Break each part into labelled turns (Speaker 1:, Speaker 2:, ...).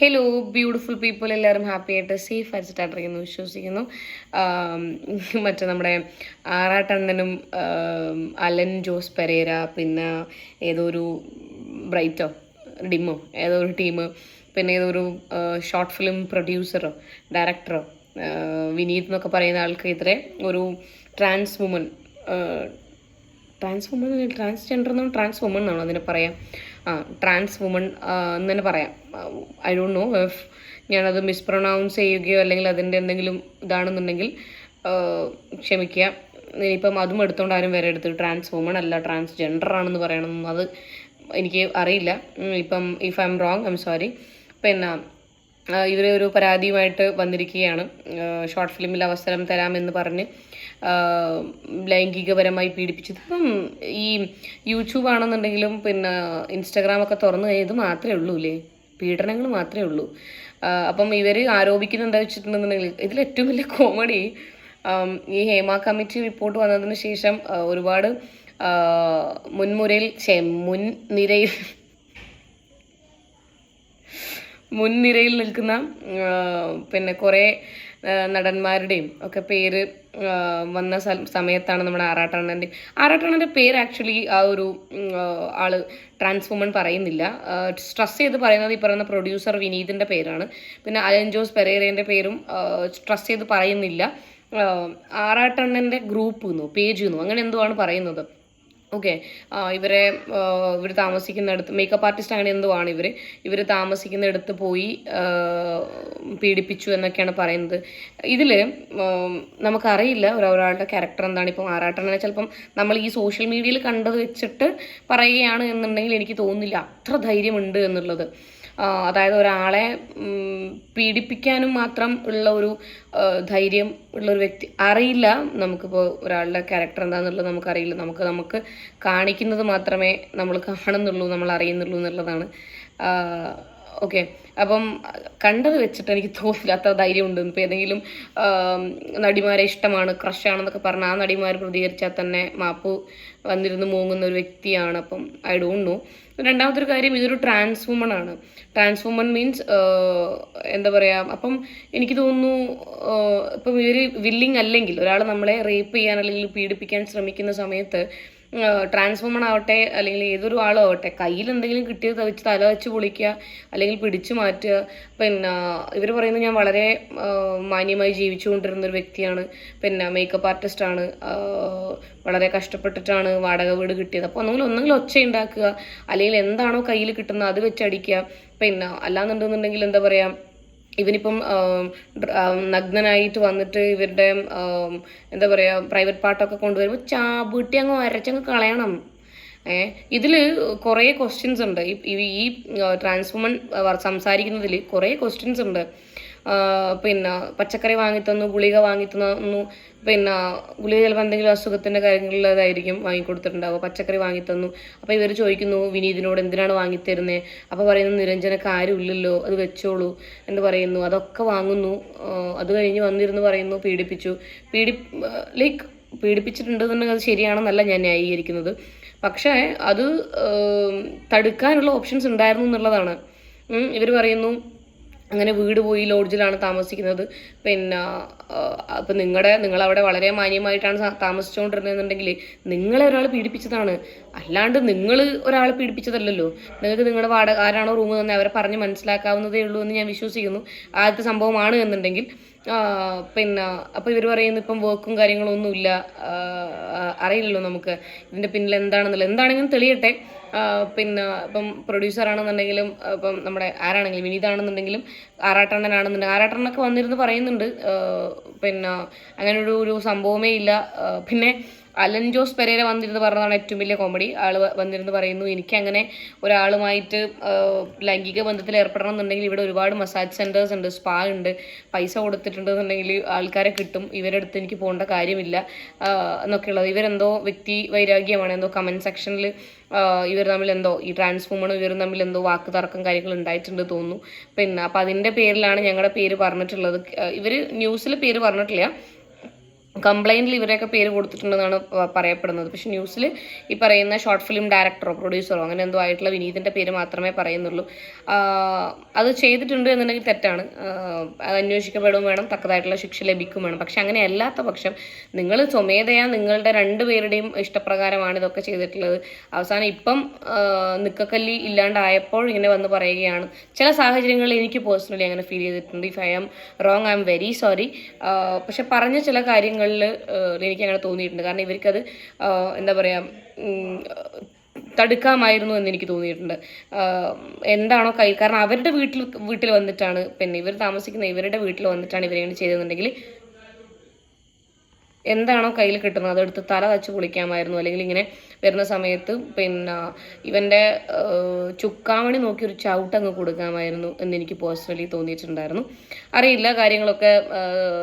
Speaker 1: Hello beautiful people എല്ലാവരും happy ആയിട്ട് safe ആയിട്ട് വിശ്വസിക്കുന്നു. മറ്റേ നമ്മുടെ ആറാട്ടണ്ണനും അലൻ ജോസ് പെരേര പിന്നെ ഏതോ ഒരു ബ്രൈറ്റോ ഡിമ്മോ ഏതോ ഒരു ടീം പിന്നെ ഏതോ ഒരു ഷോർട്ട് ഫിലിം പ്രൊഡ്യൂസറോ ഡയറക്ടറോ വിനീത് എന്നൊക്കെ പറയുന്ന ആൾക്ക് ഇത്രേ ഒരു trans woman trans woman transgender എന്നാണ് ട്രാൻസ് വുമൺ എന്നാണോ അതിനെ പറയാം. ആ ട്രാൻസ് വുമൺ എന്ന് തന്നെ പറയാം. ഐ ഡോണ്ട് നോ ഇഫ് ഞാനത് മിസ്പ്രൊണൗൺസ് ചെയ്യുകയോ അല്ലെങ്കിൽ അതിന്റെ എന്തെങ്കിലും ഇതാണെന്നുണ്ടെങ്കിൽ ക്ഷമിക്കുക. ഇനിയിപ്പം അതും എടുത്തുകൊണ്ട് ആരും വരെ എടുത്ത് ട്രാൻസ് വുമൺ അല്ല ട്രാൻസ് ജെൻഡർ ആണെന്ന് പറയണം അത് എനിക്ക് അറിയില്ല. ഇപ്പം if I'm wrong I'm sorry പിന്നെ ഇവർ ഒരു പരാതിയുമായിട്ട് വന്നിരിക്കുകയാണ്. ഷോർട്ട് ഫിലിമിൽ അവസരം തരാമെന്ന് പറഞ്ഞ് ലൈംഗികപരമായി പീഡിപ്പിച്ചത്. ഇപ്പം ഈ യൂട്യൂബ് ആണെന്നുണ്ടെങ്കിലും പിന്നെ ഇൻസ്റ്റാഗ്രാമൊക്കെ തുറന്നു കഴിഞ്ഞാൽ ഇത് മാത്രമേ ഉള്ളൂ അല്ലേ പീഡനങ്ങൾ മാത്രമേ ഉള്ളൂ. അപ്പം ഇവർ ആരോപിക്കുന്ന എന്താ വെച്ചിട്ടുണ്ടെന്നുണ്ടെങ്കിൽ ഇതിൽ ഏറ്റവും വലിയ കോമഡി ഈ ഹേമ കമ്മിറ്റി റിപ്പോർട്ട് വന്നതിന് ശേഷം ഒരുപാട് മുൻമുരയിൽ മുൻനിരയിൽ മുൻനിരയിൽ നിൽക്കുന്ന പിന്നെ കുറേ നടന്മാരുടെയും ഒക്കെ പേര് വന്ന സമയത്താണ് നമ്മുടെ ആറാട്ടണ്ണന്റെ ആറാട്ടണ്ണന്റെ പേര് ആക്ച്വലി ആ ഒരു ആൾ ട്രാൻസ്ഫോമൺ പറയുന്നില്ല. സ്ട്രെസ് ചെയ്ത് പറയുന്നത് ഈ പറയുന്ന പ്രൊഡ്യൂസർ വിനീതിന്റെ പേരാണ്. പിന്നെ അലൻ ജോസ് പെരേരേന്റെ പേരും സ്ട്രെസ് ചെയ്ത് പറയുന്നില്ല. ആറാട്ടണ്ണന്റെ ഗ്രൂപ്പ് എന്നോ പേജ് എന്നോ അങ്ങനെ എന്തോ ആണ് പറയുന്നത്. ഓക്കെ. ഇവരെ ഇവർ താമസിക്കുന്നിടത്ത് മേക്കപ്പ് ആർട്ടിസ്റ്റ് അങ്ങനെ എന്തോ ആണ് ഇവർ ഇവർ താമസിക്കുന്നിടത്ത് പോയി പീഡിപ്പിച്ചു എന്നൊക്കെയാണ് പറയുന്നത്. ഇതിൽ നമുക്കറിയില്ല ഒരു ഒരാളുടെ ക്യാരക്ടർ എന്താണ്. ഇപ്പം ആറാട്ടനെ ചിലപ്പം നമ്മൾ ഈ സോഷ്യൽ മീഡിയയിൽ കണ്ടത് വെച്ചിട്ട് പറയുകയാണ് എന്നുണ്ടെങ്കിൽ എനിക്ക് തോന്നുന്നില്ല. അത്ര ധൈര്യമുണ്ട് എന്നുള്ളത്. അതായത് ഒരാളെ പീഡിപ്പിക്കാനും മാത്രം ഉള്ള ഒരു ധൈര്യം ഉള്ള ഒരു വ്യക്തി അറിയില്ല. നമുക്കിപ്പോൾ ഒരാളുടെ ക്യാരക്ടർ എന്താണെന്നുള്ളത് നമുക്കറിയില്ല. നമുക്ക് നമുക്ക് കാണിക്കുന്നത് മാത്രമേ നമ്മൾ കാണുന്നുള്ളൂ നമ്മൾ അറിയുന്നുള്ളൂ എന്നുള്ളതാണ്. ഓക്കെ. അപ്പം കണ്ടത് വെച്ചിട്ട് എനിക്ക് തോന്നില്ല അത്ര ധൈര്യമുണ്ട് ഇപ്പോൾ ഏതെങ്കിലും നടിമാരെ ഇഷ്ടമാണ് ക്രഷാണെന്നൊക്കെ പറഞ്ഞാൽ ആ നടിമാർ പ്രതികരിച്ചാൽ തന്നെ മാപ്പ് വന്നിരുന്ന് മൂങ്ങുന്ന ഒരു വ്യക്തിയാണ്. അപ്പം ഐ ഡോണ്ട് നോ. രണ്ടാമത്തെ ഒരു കാര്യം ഇതൊരു ട്രാൻസ് വുമൺ ആണ്. ട്രാൻസ് വുമൺ മീൻസ് എന്താ പറയുക അപ്പം എനിക്ക് തോന്നുന്നു ഇപ്പം ഇവർ വില്ലിങ് അല്ലെങ്കിൽ ഒരാൾ നമ്മളെ റേപ്പ് ചെയ്യാൻ അല്ലെങ്കിൽ പീഡിപ്പിക്കാൻ ശ്രമിക്കുന്ന സമയത്ത് ട്രാൻസ് വുമൺ ആവട്ടെ അല്ലെങ്കിൽ ഏതൊരു ആളും ആവട്ടെ കയ്യിൽ എന്തെങ്കിലും കിട്ടിയത് വെച്ച് തല വെച്ച് പൊളിക്കുക അല്ലെങ്കിൽ പിടിച്ചു മാറ്റുക. പിന്നെ ഇവർ പറയുന്നത് ഞാൻ വളരെ മാന്യമായി ജീവിച്ചുകൊണ്ടിരുന്ന ഒരു വ്യക്തിയാണ്. പിന്നെ മേക്കപ്പ് ആർട്ടിസ്റ്റാണ് വളരെ കഷ്ടപ്പെട്ടിട്ടാണ് വാടക വീട് കിട്ടിയത്. അപ്പോൾ ഒന്നെങ്കിൽ ഒന്നെങ്കിൽ ഒച്ച ഉണ്ടാക്കുക അല്ലെങ്കിൽ എന്താണോ കയ്യിൽ കിട്ടുന്നത് അത് വെച്ചടിക്കുക. പിന്നെ അല്ലാന്നുണ്ടെന്നുണ്ടെങ്കിൽ എന്താ പറയുക ഇവനിപ്പം നഗ്നനായിട്ട് വന്നിട്ട് ഇവരുടെ എന്താ പറയുക പ്രൈവറ്റ് പാർട്ടൊക്കെ കൊണ്ടുവരുമ്പോൾ ചാബൂട്ടി അങ്ങ് വരച്ചങ്ങ് കളയണം. ഏ ഇതിൽ കുറേ ക്വസ്റ്റ്യൻസ് ഉണ്ട്. ഈ ട്രാൻസ്വുമൺ സംസാരിക്കുന്നതിൽ കുറേ ക്വസ്റ്റ്യൻസ് ഉണ്ട്. പിന്നെ പച്ചക്കറി വാങ്ങിത്തന്നു ഗുളിക വാങ്ങിത്തന്നു പിന്നെ ഗുളിക ചിലപ്പോൾ എന്തെങ്കിലും അസുഖത്തിന്റെ കാര്യങ്ങളിലതായിരിക്കും വാങ്ങിക്കൊടുത്തിട്ടുണ്ടാവുക. പച്ചക്കറി വാങ്ങിത്തന്നു. അപ്പോൾ ഇവർ ചോദിക്കുന്നു വിനീതിനോട് എന്തിനാണ് വാങ്ങിത്തരുന്നത് അപ്പോൾ പറയുന്നു നിരഞ്ജന കാര്യമില്ലല്ലോ അത് വെച്ചോളൂ എന്ന് പറയുന്നു. അതൊക്കെ വാങ്ങുന്നു. അത് കഴിഞ്ഞ് വന്നിരുന്ന് പറയുന്നു പീഡിപ്പിച്ചു. പീഡി ലൈക്ക് പീഡിപ്പിച്ചിട്ടുണ്ടെന്നുണ്ടെങ്കിൽ അത് ശരിയാണെന്നല്ല ഞാൻ ന്യായീകരിക്കുന്നത്. പക്ഷേ അത് തടുക്കാനുള്ള ഓപ്ഷൻസ് ഉണ്ടായിരുന്നു എന്നുള്ളതാണ്. ഇവർ പറയുന്നു അങ്ങനെ വീട് പോയി ലോഡ്ജിലാണ് താമസിക്കുന്നത്. പിന്നെ അപ്പം നിങ്ങളുടെ നിങ്ങളവിടെ വളരെ മാന്യമായിട്ടാണ് താമസിച്ചുകൊണ്ടിരുന്നതെന്നുണ്ടെങ്കിൽ നിങ്ങളെ ഒരാൾ പീഡിപ്പിച്ചതാണ്. അല്ലാണ്ട് നിങ്ങൾ ഒരാളെ പീഡിപ്പിച്ചതല്ലല്ലോ. നിങ്ങൾക്ക് നിങ്ങളുടെ വാടക ആരാണോ റൂം തന്നെ അവരെ പറഞ്ഞ് മനസ്സിലാക്കാവുന്നതേ ഉള്ളൂ എന്ന് ഞാൻ വിശ്വസിക്കുന്നു. ആദ്യത്തെ സംഭവമാണ് എന്നുണ്ടെങ്കിൽ പിന്നെ അപ്പോൾ ഇവർ പറയുന്നു ഇപ്പം വർക്കും കാര്യങ്ങളും ഒന്നുമില്ല അറിയില്ലല്ലോ നമുക്ക്. ഇതിന്റെ പിന്നിൽ എന്താണെന്നുള്ളത്. എന്താണെങ്കിലും തെളിയട്ടെ. പിന്നെ ഇപ്പം പ്രൊഡ്യൂസർ ആണെന്നുണ്ടെങ്കിലും ഇപ്പം നമ്മുടെ ആരാണെങ്കിലും വിനീതാണെന്നുണ്ടെങ്കിലും ആറാട്ടണ്ണനാണെന്നുണ്ടെങ്കിൽ ആറാട്ടണ്ണനൊക്കെ വന്നിരുന്ന് പറയുന്നുണ്ട്. പിന്നെ അങ്ങനെ ഒരു ഒരു സംഭവമേ ഇല്ല. പിന്നെ അലൻ ജോസ് പെരേര വന്നിരുന്ന് പറഞ്ഞതാണ് ഏറ്റവും വലിയ കോമഡി ആൾ വന്നിരുന്ന് പറയുന്നു എനിക്കങ്ങനെ ഒരാളുമായിട്ട് ലൈംഗിക ബന്ധത്തിൽ ഏർപ്പെടണം എന്നുണ്ടെങ്കിൽ ഇവിടെ ഒരുപാട് മസാജ് സെന്റേഴ്സ് ഉണ്ട് സ്പാ ഉണ്ട് പൈസ കൊടുത്തിട്ടുണ്ടെന്നുണ്ടെങ്കിൽ ആൾക്കാരെ കിട്ടും. ഇവരുടെ അടുത്ത് എനിക്ക് പോകേണ്ട കാര്യമില്ല. എന്നൊക്കെയുള്ളത് ഇവരെന്തോ വ്യക്തി വൈരാഗ്യമാണ്. എന്തോ കമന്റ് സെക്ഷനിൽ ഇവർ തമ്മിൽ എന്തോ ഈ ട്രാൻസ് ഇവർ തമ്മിൽ എന്തോ വാക്ക് തർക്കം കാര്യങ്ങൾ ഉണ്ടായിട്ടുണ്ട് തോന്നുന്നു. പിന്നെ അപ്പം അതിന്റെ പേരിലാണ് ഞങ്ങളുടെ പേര് പറഞ്ഞിട്ടുള്ളത്. ഇവർ ന്യൂസിൽ പേര് പറഞ്ഞിട്ടില്ല. കംപ്ലൈന്റിൽ ഇവരെയൊക്കെ പേര് കൊടുത്തിട്ടുണ്ടെന്നാണ് പറയപ്പെടുന്നത്. പക്ഷേ ന്യൂസിൽ ഈ പറയുന്ന ഷോർട്ട് ഫിലിം ഡയറക്ടറോ പ്രൊഡ്യൂസറോ അങ്ങനെ എന്തോ ആയിട്ടുള്ള വിനീതിന്റെ പേര് മാത്രമേ പറയുന്നുള്ളൂ. അത് ചെയ്തിട്ടുണ്ട് എന്നുണ്ടെങ്കിൽ തെറ്റാണ്. അത് അന്വേഷിക്കപ്പെടും വേണം തക്കതായിട്ടുള്ള ശിക്ഷ ലഭിക്കും വേണം. പക്ഷെ അങ്ങനെ അല്ലാത്ത പക്ഷം നിങ്ങൾ സ്വമേധയാ നിങ്ങളുടെ രണ്ടുപേരുടെയും ഇഷ്ടപ്രകാരമാണ് ഇതൊക്കെ ചെയ്തിട്ടുള്ളത്. അവസാനം ഇപ്പം നിക്കക്കല്ലി ഇല്ലാണ്ടായപ്പോൾ ഇങ്ങനെ വന്ന് പറയുകയാണ്. ചില സാഹചര്യങ്ങളിൽ എനിക്ക് പേഴ്സണലി അങ്ങനെ ഫീൽ ചെയ്തിട്ടുണ്ട്. If I am wrong I'm very sorry പക്ഷെ പറഞ്ഞ ചില കാര്യങ്ങളിൽ എനിക്ക് അങ്ങനെ തോന്നിയിട്ടുണ്ട്. കാരണം ഇവർക്കത് എന്താ പറയുക തടുക്കാമായിരുന്നു എന്ന് എനിക്ക് തോന്നിയിട്ടുണ്ട്. എന്താണോ കൈ കാരണം അവരുടെ വീട്ടിൽ വീട്ടിൽ വന്നിട്ടാണ് പിന്നെ ഇവർ താമസിക്കുന്ന ഇവരുടെ വീട്ടിൽ വന്നിട്ടാണ് ഇവരെങ്ങനെ ചെയ്തതെന്നുണ്ടെങ്കിൽ എന്താണോ കയ്യിൽ കിട്ടുന്നത് അതെടുത്ത് തല തച്ച് കുളിക്കാമായിരുന്നു. അല്ലെങ്കിൽ ഇങ്ങനെ വരുന്ന സമയത്ത് പിന്നെ ഇവന്റെ ചുക്കാമണി നോക്കി ഒരു ചവിട്ട് അങ്ങ് കൊടുക്കാമായിരുന്നു എന്ന് എനിക്ക് പേഴ്സണലി തോന്നിയിട്ടുണ്ടായിരുന്നു. അറിയില്ല കാര്യങ്ങളൊക്കെ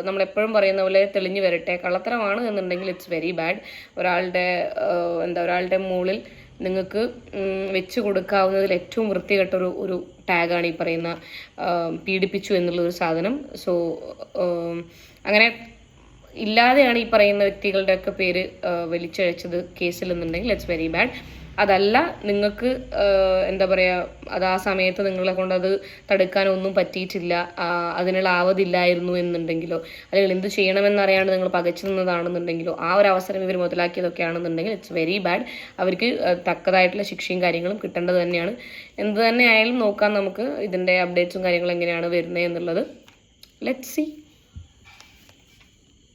Speaker 1: നമ്മളെപ്പോഴും പറയുന്ന പോലെ തെളിഞ്ഞു വരട്ടെ. കള്ളത്തരമാണ് എന്നുണ്ടെങ്കിൽ ഇറ്റ്സ് വെരി ബാഡ് ഒരാളുടെ എന്താ ഒരാളുടെ മുകളിൽ നിങ്ങൾക്ക് വെച്ച് കൊടുക്കാവുന്നതിൽ ഏറ്റവും വൃത്തികെട്ട ഒരു ഒരു ടാഗാണ് ഈ പറയുന്ന പീഡിപ്പിച്ചു എന്നുള്ളൊരു സാധനം. സോ അങ്ങനെ ഇല്ലാതെയാണ് ഈ പറയുന്ന വ്യക്തികളുടെയൊക്കെ പേര് വലിച്ചഴച്ചത് കേസിൽ നിന്നുണ്ടെങ്കിൽ ഇറ്റ്സ് വെരി ബാഡ് അതല്ല നിങ്ങൾക്ക് എന്താ പറയുക അത് ആ സമയത്ത് നിങ്ങളെ കൊണ്ട് അത് തടുക്കാനൊന്നും പറ്റിയിട്ടില്ല അതിനുള്ള ആവതില്ലായിരുന്നു എന്നുണ്ടെങ്കിലോ അല്ലെങ്കിൽ എന്ത് ചെയ്യണമെന്നറിയാണ്ട് നിങ്ങൾ പകച്ചു നിന്നതാണെന്നുണ്ടെങ്കിലോ ആ ഒരു അവസരം ഇവർ മുതലാക്കിയതൊക്കെ ആണെന്നുണ്ടെങ്കിൽ ഇറ്റ്സ് വെരി ബാഡ് അവർക്ക് തക്കതായിട്ടുള്ള ശിക്ഷയും കാര്യങ്ങളും കിട്ടേണ്ടത് തന്നെയാണ്. എന്ത് തന്നെ ആയാലും നോക്കാം നമുക്ക് ഇതിന്റെ അപ്ഡേറ്റ്സും കാര്യങ്ങളും എങ്ങനെയാണ് വരുന്നത് എന്നുള്ളത്. Let see